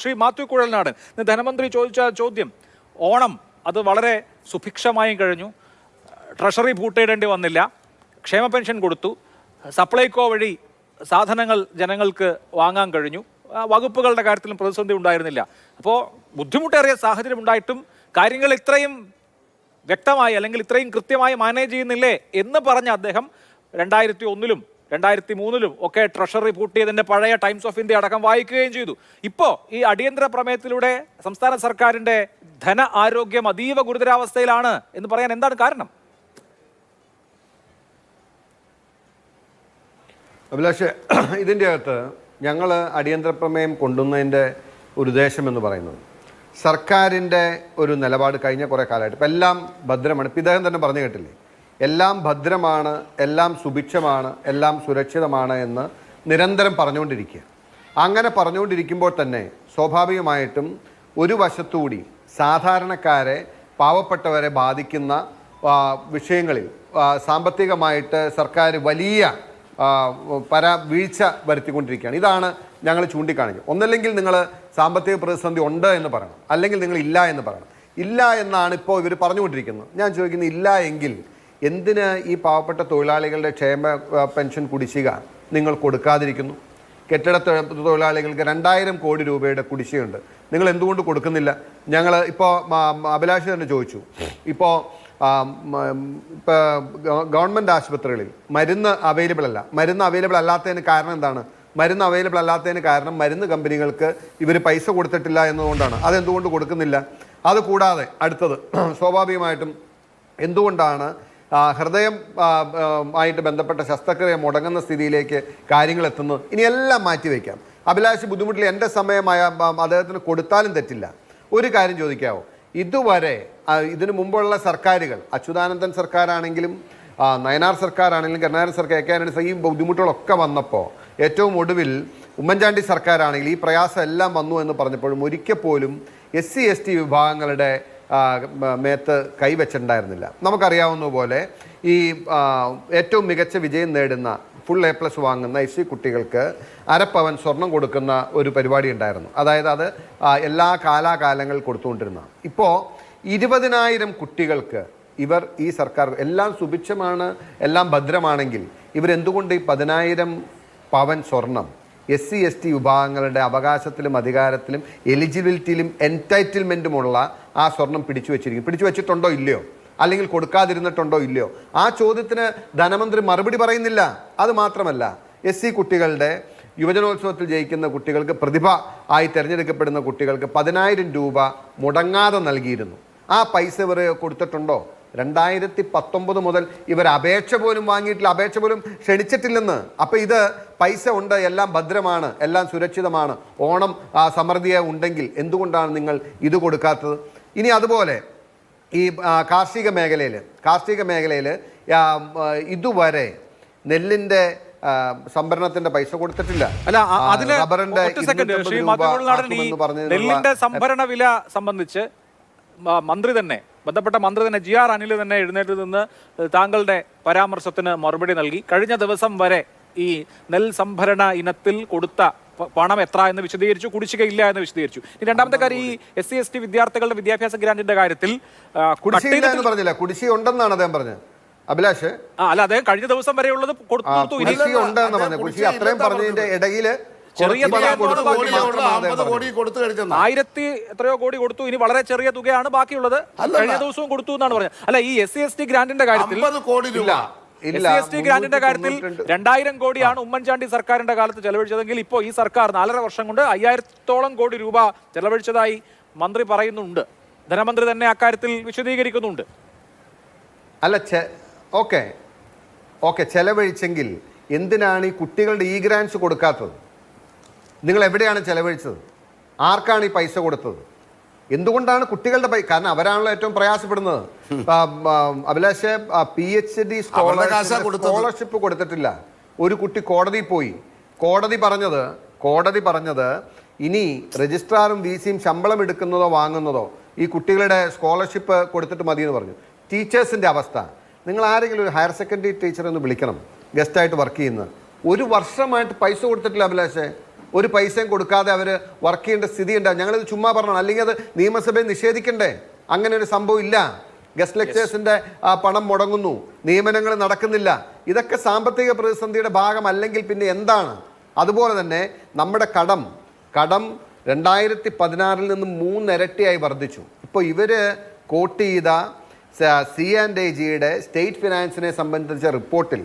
ശ്രീ മാത്യു കുഴൽനാടൻ. ധനമന്ത്രി ചോദിച്ച ചോദ്യം ഓണം അത് വളരെ സുഭിക്ഷമായും കഴിഞ്ഞു. ട്രഷറി പൂട്ടിയിടേണ്ടി വന്നില്ല. ക്ഷേമ പെൻഷൻ കൊടുത്തു. സപ്ലൈകോ വഴി സാധനങ്ങൾ ജനങ്ങൾക്ക് വാങ്ങാൻ കഴിഞ്ഞു. വകുപ്പുകളുടെ കാര്യത്തിലും പ്രതിസന്ധി ഉണ്ടായിരുന്നില്ല. അപ്പോൾ ബുദ്ധിമുട്ടേറിയ സാഹചര്യം ഉണ്ടായിട്ടും കാര്യങ്ങൾ ഇത്രയും വ്യക്തമായി അല്ലെങ്കിൽ ഇത്രയും കൃത്യമായി മാനേജ് ചെയ്യുന്നില്ലേ എന്ന് പറഞ്ഞ അദ്ദേഹം രണ്ടായിരത്തി ഒന്നിലും രണ്ടായിരത്തി മൂന്നിലും ഒക്കെ ട്രഷറി പൂട്ടിയതിന്റെ പഴയ ടൈംസ് ഓഫ് ഇന്ത്യ അടക്കം വായിക്കുകയും ചെയ്തു. ഇപ്പോൾ ഈ അടിയന്തര പ്രമേയത്തിലൂടെ സംസ്ഥാന സർക്കാരിന്റെ ധന ആരോഗ്യം അതീവ ഗുരുതരാവസ്ഥയിലാണ് എന്ന് പറയാൻ എന്താണ് കാരണം? അഭിലാഷ് ഇതിന്റെ അകത്ത് ഞങ്ങൾ അടിയന്തര പ്രമേയം കൊണ്ടുവന്നതിന്റെ ഒരു ഉദ്ദേശം എന്ന് പറയുന്നത് സർക്കാരിന്റെ ഒരു നിലപാട് കഴിഞ്ഞ കുറേ കാലമായിട്ട്. ഇപ്പം എല്ലാം ഭദ്രമാണ്. ഇപ്പം ഇദ്ദേഹം തന്നെ പറഞ്ഞു കേട്ടില്ലേ? എല്ലാം ഭദ്രമാണ് എല്ലാം സുഭിക്ഷമാണ് എല്ലാം സുരക്ഷിതമാണ് എന്ന് നിരന്തരം പറഞ്ഞുകൊണ്ടിരിക്കുക. അങ്ങനെ പറഞ്ഞുകൊണ്ടിരിക്കുമ്പോൾ തന്നെ സ്വാഭാവികമായിട്ടും ഒരു വശത്തുകൂടി സാധാരണക്കാരെ പാവപ്പെട്ടവരെ ബാധിക്കുന്ന വിഷയങ്ങളിൽ സാമ്പത്തികമായിട്ട് സർക്കാർ വലിയ പര വീഴ്ച വരുത്തിക്കൊണ്ടിരിക്കുകയാണ്. ഇതാണ് ഞങ്ങൾ ചൂണ്ടിക്കാണിച്ചത് ഒന്നല്ലെങ്കിൽ നിങ്ങൾ സാമ്പത്തിക പ്രതിസന്ധി ഉണ്ട് എന്ന് പറയണം. അല്ലെങ്കിൽ നിങ്ങൾ ഇല്ല എന്ന് പറയണം. ഇല്ല എന്നാണ് ഇപ്പോൾ ഇവർ പറഞ്ഞുകൊണ്ടിരിക്കുന്നത്. ഞാൻ ചോദിക്കുന്നത് ഇല്ല എങ്കിൽ എന്തിന് ഈ പാവപ്പെട്ട തൊഴിലാളികളുടെ ക്ഷേമ പെൻഷൻ കുടിശ്ശിക നിങ്ങൾ കൊടുക്കാതിരിക്കുന്നു? കെട്ടിട തൊഴിലാളികൾക്ക് രണ്ടായിരം കോടി രൂപയുടെ കുടിശ്ശികയുണ്ട്. നിങ്ങൾ എന്തുകൊണ്ട് കൊടുക്കുന്നില്ല? ഞങ്ങൾ ഇപ്പോൾ അഭിലാഷ് തന്നെ ചോദിച്ചു. ഇപ്പോൾ ഇപ്പോൾ ഗവൺമെന്റ് ആശുപത്രികളിൽ മരുന്ന് അവൈലബിൾ അല്ല. മരുന്ന് അവൈലബിൾ അല്ലാത്തതിന് കാരണം എന്താണ്? മരുന്ന് അവൈലബിൾ അല്ലാത്തതിന് കാരണം മരുന്ന് കമ്പനികൾക്ക് ഇവർ പൈസ കൊടുത്തിട്ടില്ല എന്നതുകൊണ്ടാണ്. അതെന്തുകൊണ്ട് കൊടുക്കുന്നില്ല? അതുകൂടാതെ അടുത്തത് സ്വാഭാവികമായിട്ടും എന്തുകൊണ്ടാണ് ഹൃദയം ആയിട്ട് ബന്ധപ്പെട്ട ശസ്ത്രക്രിയ മുടങ്ങുന്ന സ്ഥിതിയിലേക്ക് കാര്യങ്ങൾ എത്തുന്നു. ഇനിയെല്ലാം മാറ്റിവെക്കാം അഭിലാഷ് ബുദ്ധിമുട്ടിൽ എന്റെ സമയമായ അദ്ദേഹത്തിന് കൊടുത്താലും തെറ്റില്ല. ഒരു കാര്യം ചോദിക്കാവോ? ഇതുവരെ ഇതിനു മുമ്പുള്ള സർക്കാരുകൾ അച്യുതാനന്ദൻ സർക്കാരാണെങ്കിലും നയനാർ സർക്കാരാണെങ്കിലും കരുണാകരൻ സർക്കാർ ഒക്കെ ആണെങ്കിലും ഈ ബുദ്ധിമുട്ടുകളൊക്കെ വന്നപ്പോൾ ഏറ്റവും ഒടുവിൽ ഉമ്മൻചാണ്ടി സർക്കാരാണെങ്കിൽ ഈ പ്രയാസം എല്ലാം വന്നു എന്ന് പറഞ്ഞപ്പോഴും ഒരിക്കൽ പോലും എസ് സി എസ് ടി വിഭാഗങ്ങളുടെ മേത്ത് കൈവച്ചിട്ടുണ്ടായിരുന്നില്ല നമുക്കറിയാവുന്ന പോലെ ഈ ഏറ്റവും മികച്ച വിജയം നേടുന്ന ഫുൾ എ പ്ലസ് വാങ്ങുന്ന എസ് സി കുട്ടികൾക്ക് അരപ്പവൻ സ്വർണം കൊടുക്കുന്ന ഒരു പരിപാടി ഉണ്ടായിരുന്നു. അതായത് അത് എല്ലാ കാലാകാലങ്ങൾ കൊടുത്തുകൊണ്ടിരുന്ന. ഇപ്പോൾ ഇരുപതിനായിരം കുട്ടികൾക്ക് ഇവർ ഈ സർക്കാർ എല്ലാം സുഭിക്ഷമാണ് എല്ലാം ഭദ്രമാണെങ്കിൽ ഇവരെന്തുകൊണ്ട് ഈ പതിനായിരം പവൻ സ്വർണം എസ് സി എസ് ടി വിഭാഗങ്ങളുടെ അവകാശത്തിലും അധികാരത്തിലും എലിജിബിലിറ്റിയിലും എന്റൈറ്റിൽമെന്റുമുള്ള ആ സ്വർണം പിടിച്ചു വെച്ചിരിക്കും. പിടിച്ചു വെച്ചിട്ടുണ്ടോ ഇല്ലയോ? അല്ലെങ്കിൽ കൊടുക്കാതിരുന്നിട്ടുണ്ടോ ഇല്ലയോ? ആ ചോദ്യത്തിന് ധനമന്ത്രി മറുപടി പറയുന്നില്ല. അത് മാത്രമല്ല എസ് സി കുട്ടികളുടെ യുവജനോത്സവത്തിൽ ജയിക്കുന്ന കുട്ടികൾക്ക് പ്രതിഭ ആയി തിരഞ്ഞെടുക്കപ്പെടുന്ന കുട്ടികൾക്ക് പതിനായിരം രൂപ മുടങ്ങാതെ നൽകിയിരുന്നു. ആ പൈസ ഇവർ കൊടുത്തിട്ടുണ്ടോ? രണ്ടായിരത്തി പത്തൊമ്പത് മുതൽ ഇവർ അപേക്ഷ പോലും വാങ്ങിയിട്ടില്ല. അപേക്ഷ പോലും ക്ഷണിച്ചിട്ടില്ലെന്ന്. അപ്പം ഇത് പൈസ ഉണ്ട് എല്ലാം ഭദ്രമാണ് എല്ലാം സുരക്ഷിതമാണ്. ഓണം സമൃദ്ധിയെ ഉണ്ടെങ്കിൽ എന്തുകൊണ്ടാണ് നിങ്ങൾ ഇത് കൊടുക്കാത്തത്? ഇനി അതുപോലെ ഈ കാർഷിക മേഖലയിൽ കാർഷിക മേഖലയിൽ ഇതുവരെ നെല്ലിന്റെ സംഭരണത്തിന്റെ പൈസ കൊടുത്തിട്ടില്ല. അല്ല അതിന് റബ്ബറിന്റെ ഒറ്റ സെക്കൻഡ് 250 ശ്രീ രൂപ മാത്യു കുഴൽനാടൻ ഈ ആക്കുമെന്ന് പറഞ്ഞതിനുള്ള- നെല്ലിന്റെ സംഭരണ വില സംബന്ധിച്ച് മന്ത്രി തന്നെ ബന്ധപ്പെട്ട മന്ത്രി തന്നെ ജി ആർ അനിൽ തന്നെ എഴുന്നേറ്റ് നിന്ന് താങ്കളുടെ പരാമർശത്തിന് മറുപടി നൽകി. കഴിഞ്ഞ ദിവസം വരെ ഈ നെൽ സംഭരണ ഇനത്തിൽ കൊടുത്ത പണം എത്ര എന്ന് വിശദീകരിച്ചു കുടിശ്ശിക ഇല്ല എന്ന് വിശദീകരിച്ചു. ഇനി രണ്ടാമത്തെ കാര്യം ഈ എസ് സി എസ് ടി വിദ്യാർത്ഥികളുടെ വിദ്യാഭ്യാസ ഗ്രാന്റിന്റെ കാര്യത്തിൽ പറഞ്ഞില്ല. കുടിശ്ശിക ഉണ്ടെന്നാണ് അദ്ദേഹം പറഞ്ഞത്. അഭിലാഷ്? അല്ല അദ്ദേഹം കഴിഞ്ഞ ദിവസം വരെയുള്ളത് കൊടുത്തു ഉണ്ടെന്ന് പറഞ്ഞു കുടിശ്ശിക അത്രയും പറഞ്ഞതിന്റെ ഇടയിൽ ചെറിയ ആയിരത്തി എത്രയോ കോടി കൊടുത്തു ഇനി വളരെ ചെറിയ തുകയാണ് ബാക്കിയുള്ളത്. കഴിഞ്ഞ ദിവസവും കൊടുത്തു എന്നാണ് പറഞ്ഞത്. അല്ല ഈ എസ് സി എസ് ടി ഗ്രാന്റിന്റെ കാര്യത്തിൽ കോടി രൂപ. എസ് ഇല്ല ടി ഗ്രാന്റിന്റെ കാര്യത്തിൽ രണ്ടായിരം കോടിയാണ് ഉമ്മൻചാണ്ടി സർക്കാരിന്റെ കാലത്ത് ചെലവഴിച്ചതെങ്കിൽ ഇപ്പോ ഈ സർക്കാർ നാലര വർഷം കൊണ്ട് അയ്യായിരത്തോളം കോടി രൂപ ചെലവഴിച്ചതായി മന്ത്രി പറയുന്നുണ്ട്. ധനമന്ത്രി തന്നെ അക്കാര്യത്തിൽ വിശദീകരിക്കുന്നുണ്ട്. അല്ല ഓക്കെ. ഓക്കെ ചെലവഴിച്ചെങ്കിൽ എന്തിനാണ് ഈ കുട്ടികളുടെ ഇ ഗ്രാൻസ് കൊടുക്കാത്തത്? നിങ്ങൾ എവിടെയാണ് ചെലവഴിച്ചത്? ആർക്കാണ് ഈ പൈസ കൊടുത്തത്? എന്തുകൊണ്ടാണ് കുട്ടികളുടെ പൈ കാരണം അവരാണല്ലോ ഏറ്റവും പ്രയാസപ്പെടുന്നത്. അഭിലാഷെ പി എച്ച് ഡി. സ്കോളർഷിപ്പ് കൊടുത്തിട്ടില്ല. ഒരു കുട്ടി കോടതി പോയി. കോടതി പറഞ്ഞത് കോടതി പറഞ്ഞത് ഇനി രജിസ്ട്രാറും വി സിയും ശമ്പളം എടുക്കുന്നതോ വാങ്ങുന്നതോ ഈ കുട്ടികളുടെ സ്കോളർഷിപ്പ് കൊടുത്തിട്ട് മതി എന്ന് പറഞ്ഞു. ടീച്ചേഴ്സിന്റെ അവസ്ഥ. നിങ്ങൾ ആരെങ്കിലും ഒരു ഹയർ സെക്കൻഡറി ടീച്ചറെ ഒന്ന് വിളിക്കണം. ഗസ്റ്റായിട്ട് വർക്ക് ചെയ്യുന്നത്. ഒരു വർഷമായിട്ട് പൈസ കൊടുത്തിട്ടില്ല അഭിലാഷേ. ഒരു പൈസയും കൊടുക്കാതെ അവർ വർക്ക് ചെയ്യേണ്ട സ്ഥിതി ഉണ്ടാവും. ഞങ്ങളിത് ചുമ്മാ പറഞ്ഞു അല്ലെങ്കിൽ അത് നിയമസഭയിൽ നിഷേധിക്കണ്ടേ? അങ്ങനെ ഒരു സംഭവം ഇല്ല. ഗസ്റ്റ് ലെക്ചേഴ്സിന്റെ പണം മുടങ്ങുന്നു. നിയമനങ്ങൾ നടക്കുന്നില്ല. ഇതൊക്കെ സാമ്പത്തിക പ്രതിസന്ധിയുടെ ഭാഗം അല്ലെങ്കിൽ പിന്നെ എന്താണ്? അതുപോലെ തന്നെ നമ്മുടെ കടം കടം രണ്ടായിരത്തി പതിനാറിൽ നിന്ന് മൂന്നിരട്ടിയായി വർദ്ധിച്ചു. ഇപ്പോൾ ഇവർ കോട്ട് ചെയ്ത സി ആൻഡ് എ ജിയുടെ സ്റ്റേറ്റ് ഫിനാൻസിനെ സംബന്ധിച്ച റിപ്പോർട്ടിൽ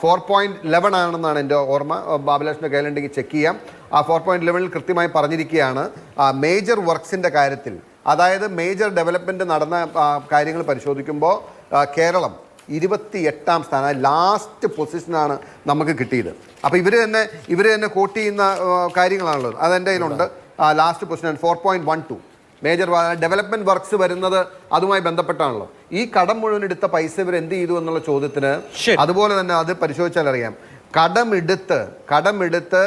ഫോർ പോയിന്റ് ലെവൻ ആണെന്നാണ് എന്റെ ഓർമ്മ. ബാബുലാഷിന്റെ കയ്യിലുണ്ടെങ്കിൽ ചെക്ക് ചെയ്യാം. ആ ഫോർ പോയിന്റ് ലെവനിൽ കൃത്യമായി പറഞ്ഞിരിക്കുകയാണ് മേജർ വർക്ക്സിന്റെ കാര്യത്തിൽ. അതായത് മേജർ ഡെവലപ്മെന്റ് നടന്ന കാര്യങ്ങൾ പരിശോധിക്കുമ്പോൾ കേരളം ഇരുപത്തി എട്ടാം സ്ഥാനം ലാസ്റ്റ് പൊസിഷനാണ് നമുക്ക് കിട്ടിയത്. അപ്പോൾ ഇവർ തന്നെ ഇവർ തന്നെ കോട്ട് ചെയ്യുന്ന കാര്യങ്ങളാണുള്ളത്. അത് അതെന്റെ കയ്യിലുണ്ട്. Last position four point one two major development works വരുന്നത് അതുമായി ബന്ധപ്പെട്ടാണല്ലോ. ഈ കടം മുഴുവൻ എടുത്ത പൈസ ഇവർ എന്ത് ചെയ്തു എന്നുള്ള ചോദ്യത്തിന് അതുപോലെ തന്നെ അത് പരിശോധിച്ചാൽ അറിയാം. കടമെടുത്ത് കടമെടുത്ത്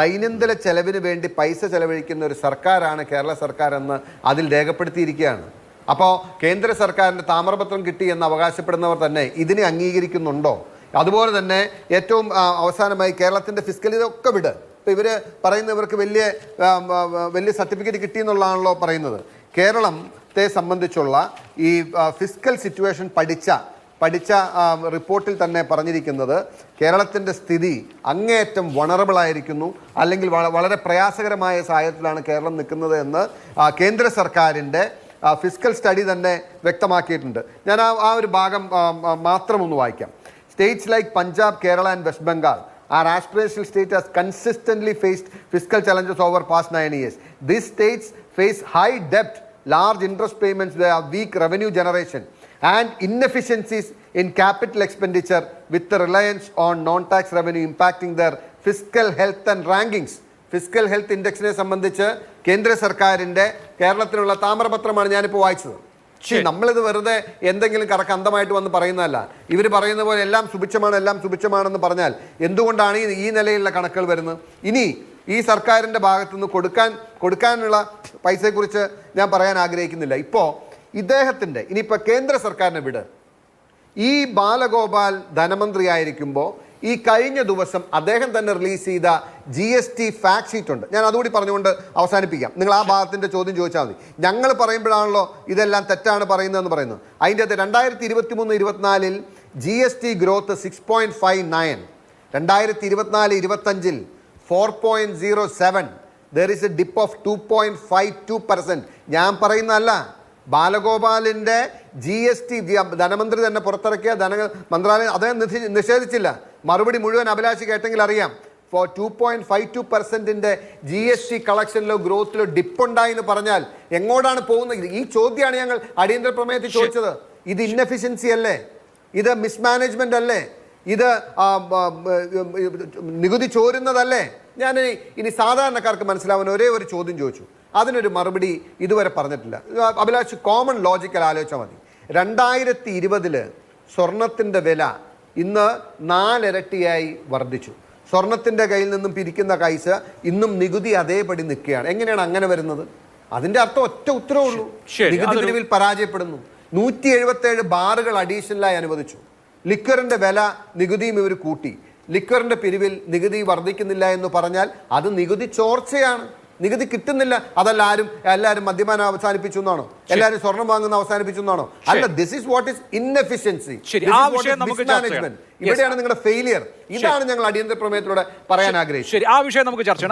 ദൈനംദിന ചെലവിന് വേണ്ടി പൈസ ചെലവഴിക്കുന്ന ഒരു സർക്കാരാണ് കേരള സർക്കാർ എന്ന് അതിൽ രേഖപ്പെടുത്തിയിരിക്കുകയാണ്. അപ്പോൾ കേന്ദ്ര സർക്കാരിന്റെ താമ്രപത്രം കിട്ടി എന്ന് അവകാശപ്പെടുന്നവർ തന്നെ ഇതിനെ അംഗീകരിക്കുന്നുണ്ടോ? അതുപോലെ തന്നെ ഏറ്റവും അവസാനമായി കേരളത്തിന്റെ ഫിസിക്കൽ ഇതൊക്കെ വിട്. ഇപ്പം ഇവർ പറയുന്നവർക്ക് വലിയ വലിയ സർട്ടിഫിക്കറ്റ് കിട്ടി എന്നുള്ളതാണല്ലോ പറയുന്നത് കേരളത്തെ സംബന്ധിച്ചുള്ള ഈ ഫിസിക്കൽ സിറ്റുവേഷൻ പഠിച്ച പഠിച്ച റിപ്പോർട്ടിൽ തന്നെ പറഞ്ഞിരിക്കുന്നത് കേരളത്തിന്റെ സ്ഥിതി അങ്ങേയറ്റം വണറബിൾ ആയിരിക്കുന്നു. അല്ലെങ്കിൽ വളരെ പ്രയാസകരമായ സാഹചര്യത്തിലാണ് കേരളം നിൽക്കുന്നത് എന്ന് കേന്ദ്ര സർക്കാരിന്റെ ഫിസിക്കൽ സ്റ്റഡി തന്നെ വ്യക്തമാക്കിയിട്ടുണ്ട്. ഞാൻ ആ ഒരു ഭാഗം മാത്രം ഒന്ന് വായിക്കാം. States like Punjab Kerala and west Bengal are aspirational state has consistently faced fiscal challenges over past nine years. These states face high debt, large interest payments, they have weak revenue generation, and inefficiencies in capital expenditure with the reliance on non-tax revenue impacting their fiscal health and rankings. Physical health ഇൻഡെക്സിനെ സംബന്ധിച്ച് കേന്ദ്ര സർക്കാരിന്റെ കേരളത്തിനുള്ള താമരപത്രമാണ് ഞാനിപ്പോൾ വായിച്ചത് നമ്മളിത് വെറുതെ എന്തെങ്കിലും കറക്ക് അന്തമായിട്ട് വന്ന് പറയുന്നതല്ല. ഇവർ പറയുന്ന പോലെ എല്ലാം സുഭിക്ഷമാണ് എല്ലാം സുഭിക്ഷമാണെന്ന് പറഞ്ഞാൽ എന്തുകൊണ്ടാണ് ഈ ഈ നിലയിലുള്ള കണക്കുകൾ വരുന്നത്? ഇനി ഈ സർക്കാരിന്റെ ഭാഗത്തുനിന്ന് കൊടുക്കാൻ കൊടുക്കാനുള്ള പൈസയെക്കുറിച്ച് ഞാൻ പറയാൻ ആഗ്രഹിക്കുന്നില്ല. ഇപ്പോൾ ഇദ്ദേഹത്തിന്റെ ഇനിയിപ്പോൾ കേന്ദ്ര സർക്കാരിനെ വിട്. ഈ ബാലഗോപാൽ ധനമന്ത്രിയായിരിക്കുമ്പോൾ ഈ കഴിഞ്ഞ ദിവസം അദ്ദേഹം തന്നെ റിലീസ് ചെയ്ത G S T fact sheet ഉണ്ട്. ഞാൻ അതുകൂടി പറഞ്ഞുകൊണ്ട് അവസാനിപ്പിക്കാം. നിങ്ങൾ ആ ഭാഗത്തിന്റെ ചോദ്യം ചോദിച്ചാൽ മതി. ഞങ്ങൾ പറയുമ്പോഴാണല്ലോ ഇതെല്ലാം തെറ്റാണ് പറയുന്നതെന്ന് പറയുന്നത്. അതിന്റെ അകത്ത് രണ്ടായിരത്തി ഇരുപത്തി മൂന്ന് ഇരുപത്തിനാലിൽ G S T growth six point five nine രണ്ടായിരത്തി ഇരുപത്തിനാല് ഇരുപത്തഞ്ചിൽ four point zero seven there is a dip of two point five two percent ഞാൻ പറയുന്നതല്ല ബാലഗോപാലിന്റെ ജി എസ് ടി ധനമന്ത്രി തന്നെ പുറത്തിറക്കിയ ധന മന്ത്രാലയം അദ്ദേഹം നിഷേ- നിഷേധിച്ചില്ല. മറുപടി മുഴുവൻ അഭിലാഷി കേട്ടെങ്കിൽ അറിയാം. Four two point five two പെർസെന്റിന്റെ G S T കളക്ഷനിലോ ഗ്രോത്തിലോ ഡിപ്പുണ്ടായി എന്ന് പറഞ്ഞാൽ എങ്ങോട്ടാണ് പോകുന്നത്? ഈ ചോദ്യമാണ് ഞങ്ങൾ അടിയന്തര പ്രമേയത്തിൽ ചോദിച്ചത്. ഇത് ഇന്നഫിഷ്യൻസി അല്ലേ? ഇത് മിസ്മാനേജ്മെന്റ് അല്ലേ? ഇത് നികുതി ചോരുന്നതല്ലേ? ഞാൻ ഇനി- ഇനി സാധാരണക്കാർക്ക് മനസ്സിലാവുന്ന ഒരേ ഒരു ചോദ്യം ചോദിച്ചു. അതിനൊരു മറുപടി ഇതുവരെ പറഞ്ഞിട്ടില്ല. അഭിലാഷ് കോമൺ ലോജിക്കൽ ആലോചിച്ചാൽ മതി. രണ്ടായിരത്തി ഇരുപതിൽ സ്വർണത്തിന്റെ വില ഇന്ന് നാലിരട്ടിയായി വർദ്ധിച്ചു. സ്വർണത്തിന്റെ കയ്യിൽ നിന്നും പിരിക്കുന്ന കൈസ് ഇന്നും നികുതി അതേപടി നിൽക്കുകയാണ്. എങ്ങനെയാണ് അങ്ങനെ വരുന്നത്? അതിന്റെ അർത്ഥം ഒറ്റ ഉത്തരവേ ഉള്ളൂ. ശരി, നികുതി പിരിവിൽ പരാജയപ്പെടുന്നു. നൂറ്റി എഴുപത്തേഴ് ബാറുകൾ അഡീഷണലായി അനുവദിച്ചു. ലിക്വറിന്റെ വില നികുതിയും ഇവർ കൂട്ടി. ലിക്വറിന്റെ പിരിവിൽ നികുതി വർദ്ധിക്കുന്നില്ല എന്ന് പറഞ്ഞാൽ അത് നികുതി ചോർച്ചയാണ്. നികുതി കിട്ടുന്നില്ല. അതല്ല ആരും എല്ലാവരും മദ്യപാനം അവസാനിപ്പിച്ചു എന്നാണോ? എല്ലാവരും സ്വർണം വാങ്ങുന്ന അവസാനിപ്പിച്ചു എന്നാണോ? അല്ല this is what is inefficiency. ഇവിടെയാണ് നിങ്ങളുടെ ഫെയിലിയർ ഇതാണ് ഞങ്ങൾ അടിയന്തര പ്രമേയത്തിലൂടെ പറയാൻ ആഗ്രഹിച്ചത്. ശരി ആ വിഷയം നമുക്ക് ചർച്ച